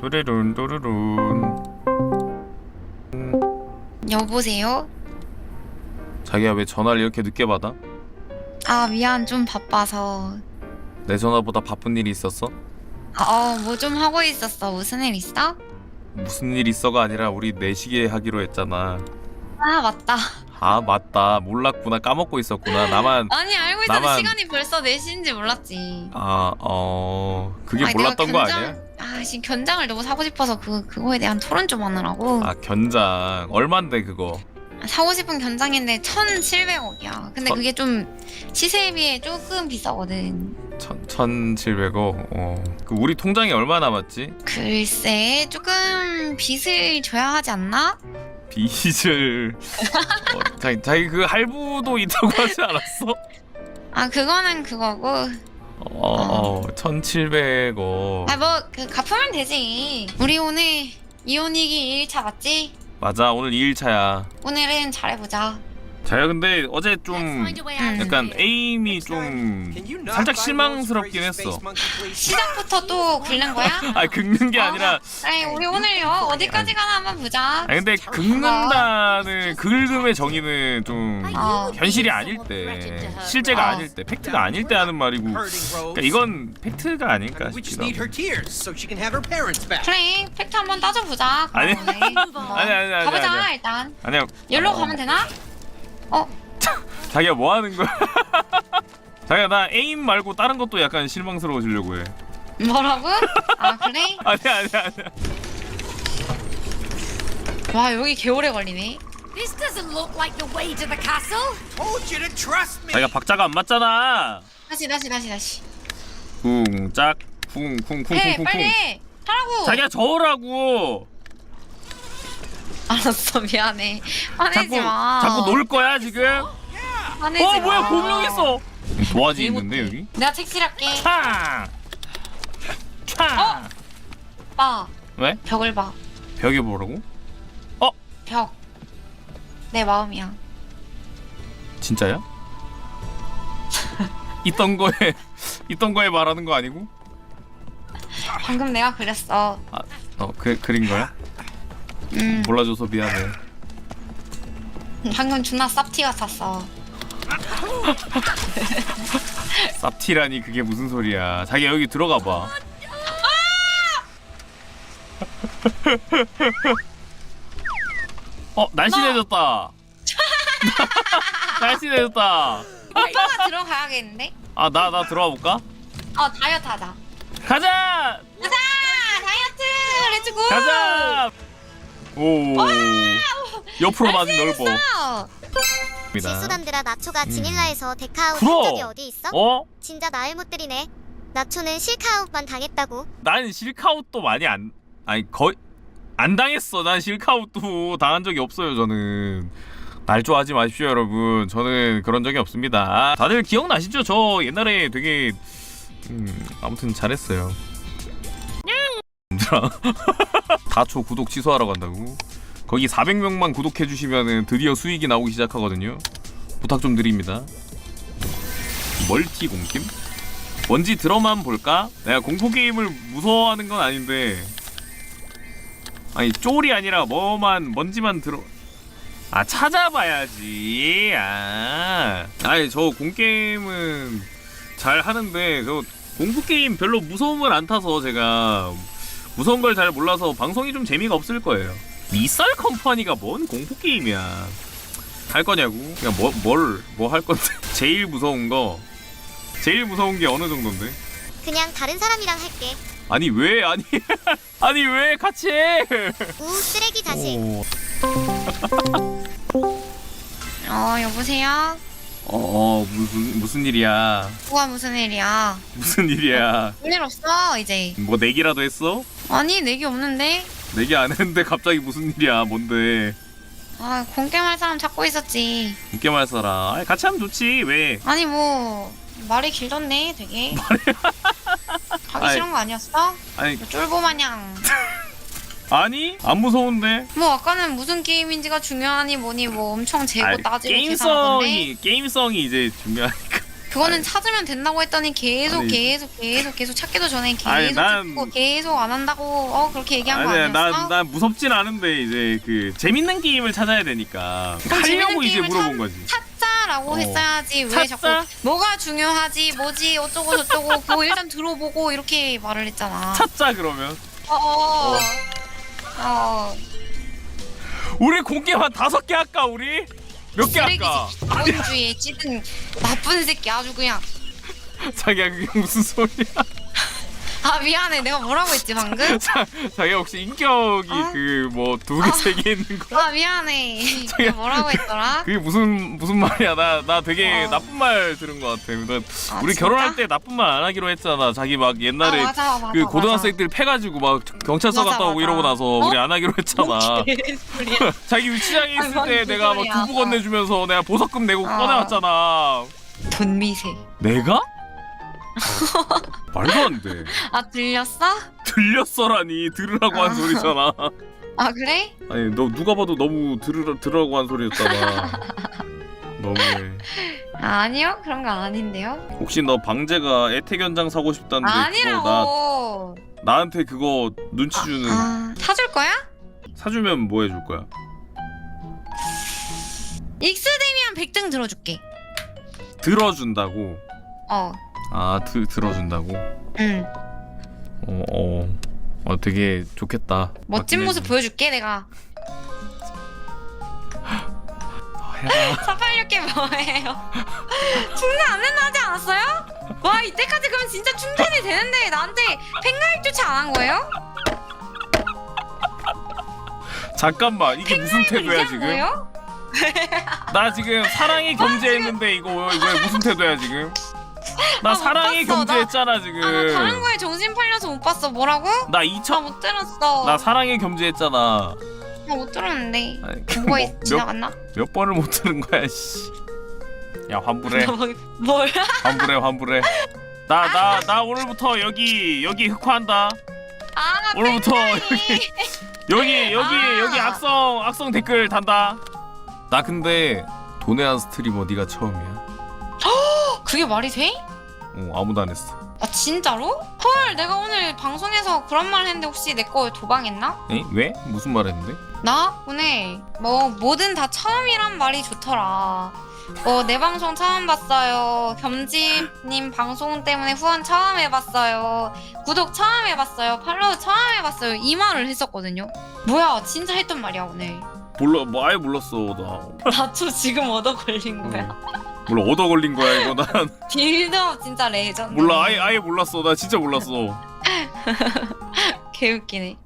또르룬 또르룬 여보세요? 자기야 왜 전화를 이렇게 늦게 받아? 아 미안 좀 바빠서 내 전화보다 바쁜 일이 있었어? 어뭐 좀 하고 있었어 무슨 일 있어? 무슨 일 있어가 아니라 우리 내시계 하기로 했잖아 아 맞다 아 맞다 몰랐구나 까먹고 있었구나 나만 아니 알고 있었는데 나만- 시간이 벌써 4시인지 몰랐지 아 어 그게 아니, 몰랐던 거 견장- 아니야? 아 지금 견장을 너무 사고 싶어서 그, 그거에 대한 토론 좀 하느라고 아 견장 얼만데 그거 사고 싶은 견장인데 1700억이야 근데 어? 그게 좀 시세에 비해 조금 비싸거든 천, 1700억 어. 그 우리 통장에 얼마 남았지? 글쎄 조금 빚을 줘야 하지 않나? 빚을 어, 자기, 자기 그 할부도 있다고 하지 않았어? 아 그거는 그거고 어, 어 1700억 아뭐 그 갚으면 되지. 우리 오늘 이혼이기 1차 맞지? 맞아 오늘 2일차야. 오늘은 잘해보자 자야 근데 어제 좀 음. 약간 에임이 좀 살짝 실망스럽긴 했어 시작부터 또 긁는 거야? 아 긁는 게 아니라 아니 우리 오늘요 어디까지 가나 한번 보자 아 근데 긁는다는 긁음의 정의는 좀 어. 현실이 아닐 때 실제가 어. 아닐 때 팩트가 아닐 때 하는 말이고 그러니까 이건 팩트가 아닐까 싶기도 하고. 그래 팩트 한번 따져보자 아니. 오늘. 어. 아니, 아니, 아니, 가보자 아니야. 일단 아니야 여기로 어, 가면 되나? 어? 자기가 뭐 하는 거야 자기가 나 에임 말고 다른 것도 약간 실망스러워지려고 해 뭐라고? 아 그래? 아니야 아니야 아니야 와 여기 개오래 걸리네 This doesn't look like the way to the castle. Told you to trust me. 자기가 박자가 안 맞잖아 다시 다시 다시 다시 쿵짝 해 쿵쿵쿵쿵쿵쿵 빨리 해 하라고 자기가 저으라고 알았어 미안해 화내지 자꾸 마 자꾸 놀 거야 지금 화내지 어 뭐야 마. 공룡했어 도화지 왜 있는데? 여기 내가 색칠할게 차! 차! 봐 왜? 벽을 봐 벽에 뭐라고? 벽. 내 마음이야. 진짜야? 있던 거에 있던 거에 말하는 거 아니고? 방금 내가 그렸어. 아, 어, 그, 그린 거야? 음, 몰라줘서 미안해. 방금 존나 쌉티 같았어. 쌉티라니 그게 무슨 소리야? 자기 여기 들어가 봐. 어, 날씬해졌다. 날씬해졌다. 오빠가 들어가야겠는데? 아, 나 나 들어가 볼까? 어, 다이어트 하자. 가자! 가자! 다이어트! 렛츠고! 가자! 오. 옆으로 맞은 넓어. 어, 실수단들아 나초가 음. 지닐라에서 데카아웃 풀어. 한 적이 어디 있어? 어? 진짜 나을 못 들이네. 나초는 실카아웃만 당했다고. 난 실카웃도 많이 안 아니 거의 안 당했어. 난 실카웃도 당한 적이 없어요. 저는 날조하지 마십시오, 여러분. 저는 그런 적이 없습니다. 다들 기억나시죠? 저 옛날에 되게 음, 아무튼 잘했어요. 얘들아, 다초 구독 취소하러 간다고? 거기 400명만 구독해 주시면은 드디어 수익이 나오기 시작하거든요. 부탁 좀 드립니다. 멀티 공김? 뭔지 들어만 볼까? 내가 공포 게임을 무서워하는 건 아닌데 아니 쫄이 아니라 뭐만 뭔지만 들어 아 찾아봐야지 아 아니 저 공게임은 잘 하는데 저 공포 게임 별로 무서움을 안 타서 제가 무서운 걸 잘 몰라서 방송이 좀 재미가 없을 거예요 미썰 컴퍼니가 뭔 공포 게임이야 할 거냐고 그냥 뭐 뭘 뭐 할 건데 제일 무서운 거 제일 무서운 게 어느 정도인데? 그냥 다른 사람이랑 할게. 아니 왜 아니 아니 왜 같이 해? 우 쓰레기 자식. 오. 어, 여보세요? 어, 어 무슨 무슨 일이야? 뭐가 무슨 일이야? 무슨 일이야? 별일 없어, 이제. 뭐 내기라도 했어? 아니, 내기 없는데? 내기 안 했는데 갑자기 무슨 일이야? 뭔데? 아, 공개할 사람 찾고 있었지. 웃게 말해라. 아니, 같이 하면 좋지. 왜? 아니, 뭐, 말이 길던데, 되게. 하기 아이. 싫은 거 아니었어? 아니 쫄보 마냥. 아니 안 무서운데. 뭐 아까는 무슨 게임인지가 중요하니 뭐니 뭐 엄청 재고 따지고 계산하던데 게임성이 게임성이 이제 중요하니까. 그거는 찾으면 된다고 했더니 계속 아니. 계속 계속 계속 찾기도 전에 계속 아니, 난- 찾고 계속 안 한다고 어 그렇게 얘기한 거 아니야 아니었어? 난, 난 무섭진 않은데 이제 그 재밌는 게임을 찾아야 되니까 그럼 재밌는 하려고 이제 게임을 물어본 찾- 거지 찾자라고 어. 했어야지 왜 찾자? 자꾸 뭐가 중요하지 뭐지 어쩌고 저쩌고 그거 일단 들어보고 이렇게 말을 했잖아. 찾자 그러면 어. 어. 우리 공개만 다섯 개 할까 우리? 몇 개 쓰레기? 새끼 원주에 찌든 나쁜 새끼 아주 그냥 자기야 그게 무슨 소리야 아 미안해 내가 뭐라고 했지 방금? 자, 자기야 혹시 인격이 어? 그뭐 두 개 세 개 있는 거? 아 미안해 내가 뭐라고 했더라? 그게 무슨 무슨 말이야 나 나 되게 어. 나쁜 말 들은 것 같아 나 아, 우리 진짜? 결혼할 때 나쁜 말 안 하기로 했잖아 자기 막 옛날에 아, 맞아, 맞아, 그 고등학생들 패가지고 막 경찰서 맞아, 갔다 오고 맞아. 이러고 나서 어? 우리 안 하기로 했잖아. 자기 유치장에 있을 뭔때 내가 막 개소리야. 두부 건네주면서 내가 보석금 내고 어. 꺼내왔잖아 돈 미세. 내가? 말도 안 돼 아 들렸어? 들렸어라니 들으라고 한 아. 소리잖아 아 그래? 아니 너 누가 봐도 너무 들으라, 들으라고 한 소리였잖아 너무해 아, 아니요 그런 거 아닌데요. 혹시 너 방제가 애태견장 사고 싶다는데 아니라고. 나 나한테 그거 눈치 주는 아, 사줄 거야? 사주면 뭐 해줄 거야? 익스데미안 100등 들어줄게. 들어준다고 어. 아 드, 들어준다고 응. 어, 어. 어 되게 좋겠다 멋진 모습 해. 보여줄게 내가. 아, 해라 사팔육게 뭐예요? 충전 안 된다 하지 않았어요? 와 이때까지 그럼 진짜 충전이 되는데 나한테 팬가입조차 안 한 거예요? 잠깐만 이게 무슨 태도야 지금 뭐예요? 나 지금 사랑이 겸제했는데 이거 이거 무슨 태도야 지금 나 아, 못 사랑이 봤어. 나- 겸제했잖아 지금 아 나 다른 거에 정신 팔려서 못 봤어 뭐라고? 나나 2천 못 들었어 나 사랑에 겸제했잖아. 나 못 들었는데 아니, 그 뭐가 뭐, 있- 지나갔나? 몇 번을 못 들은 거야, 씨. 야 환불해, 뭐야? 환불해, 환불해. 나 나 나 오늘부터 여기 여기 흑화한다. 아 오늘부터 팬가입 여기 여기 아. 여기 악성 악성 댓글 단다. 나 근데 돈의 한 스트리머 네가 처음이야. 그게 말이 돼? 어 아무도 안 했어. 아 진짜로? 헐 내가 오늘 방송에서 그런 말 했는데 혹시 내 거 도방했나? 에? 왜? 무슨 말 했는데? 나 오늘 뭐 뭐든 다 처음이란 말이 좋더라. 뭐 내 방송 처음 봤어요. 겸지님 방송 때문에 후원 처음 해봤어요. 구독 처음 해봤어요. 팔로우 처음 해봤어요. 이 말을 했었거든요. 뭐야 진짜 했던 말이야 오늘. 몰라 뭐 아예 몰랐어 나. 나초 지금 얻어 걸린 거야. 몰라 얻어 걸린 거야 이거 난 빌드업 진짜 레전드. 몰라 아예 아예 몰랐어 나 진짜 몰랐어. 개웃기네.